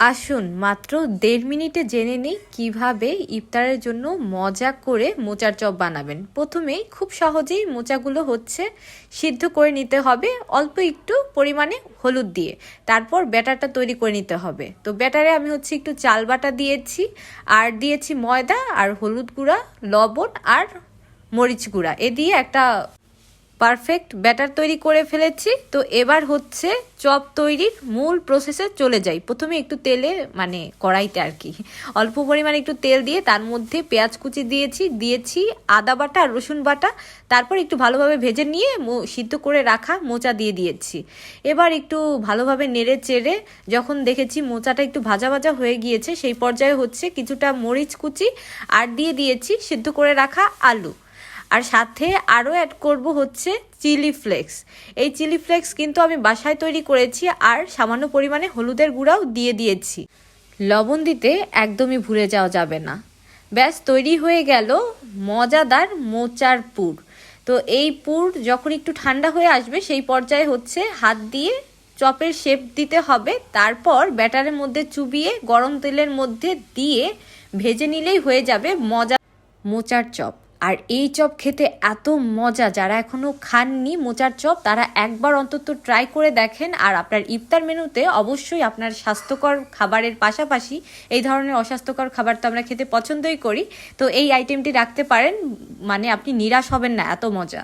আসুন, মাত্র দেড় মিনিটে জেনে নিই কীভাবে ইফতারের জন্য মজা করে মোচার চপ বানাবেন। প্রথমেই খুব সহজেই মোচাগুলো হচ্ছে সিদ্ধ করে নিতে হবে, অল্প একটু পরিমাণে হলুদ দিয়ে। তারপর ব্যাটারটা তৈরি করে নিতে হবে। তো ব্যাটারে আমি হচ্ছে একটু চাল বাটা দিয়েছি, আর দিয়েছি ময়দা, আর হলুদ গুঁড়া, লবণ, আর মরিচ গুঁড়া। এ দিয়ে একটা পারফেক্ট ব্যাটার তৈরি করে ফেলেছি। তো এবার হচ্ছে চপ তৈরির মূল প্রসেসে চলে যাই। প্রথমে একটু তেলে মানে কড়াইতে আর কি। অল্প পরিমাণে একটু তেল দিয়ে তার মধ্যে পেঁয়াজ কুচি দিয়েছি দিয়েছি আদা বাটা আর রসুন বাটা। তারপর একটু ভালোভাবে ভেজে নিয়ে সিদ্ধ করে রাখা মোচা দিয়ে দিয়েছি। এবার একটু ভালোভাবে নেড়ে চেড়ে যখন দেখেছি মোচাটা একটু ভাজা ভাজা হয়ে গিয়েছে, সেই পর্যায়ে হচ্ছে কিছুটা মরিচ কুচি আর দিয়ে দিয়েছি সিদ্ধ করে রাখা আলু। আর সাথে আরও অ্যাড করব হচ্ছে চিলি ফ্লেক্স এই চিলি ফ্লেক্স কিন্তু আমি বাসায় তৈরি করেছি আর সামান্য পরিমাণে হলুদের গুঁড়াও দিয়ে দিয়েছি। লবণ দিতে একদমই ভুলে যাওয়া যাবে না। ব্যাস, তৈরি হয়ে গেল মজাদার মোচার পুর। তো এই পুর যখন একটু ঠান্ডা হয়ে আসবে, সেই পর্যায়ে হচ্ছে হাত দিয়ে চপের শেপ দিতে হবে। তারপর ব্যাটারের মধ্যে চুবিয়ে, গরম তেলের মধ্যে দিয়ে ভেজে নিলেই হয়ে যাবে মজা মোচার চপ। আর এই চপ খেতে এত মজা, যারা এখনও খাননি মোচার চপ, তারা একবার অন্তত ট্রাই করে দেখেন। আর আপনার ইফতার মেনুতে অবশ্যই আপনার স্বাস্থ্যকর খাবারের পাশাপাশি এই ধরনের অস্বাস্থ্যকর খাবার তো আমরা খেতে পছন্দই করি। তো এই আইটেমটি রাখতে পারেন মানে আপনি নিরাশ হবেন না, এত মজা।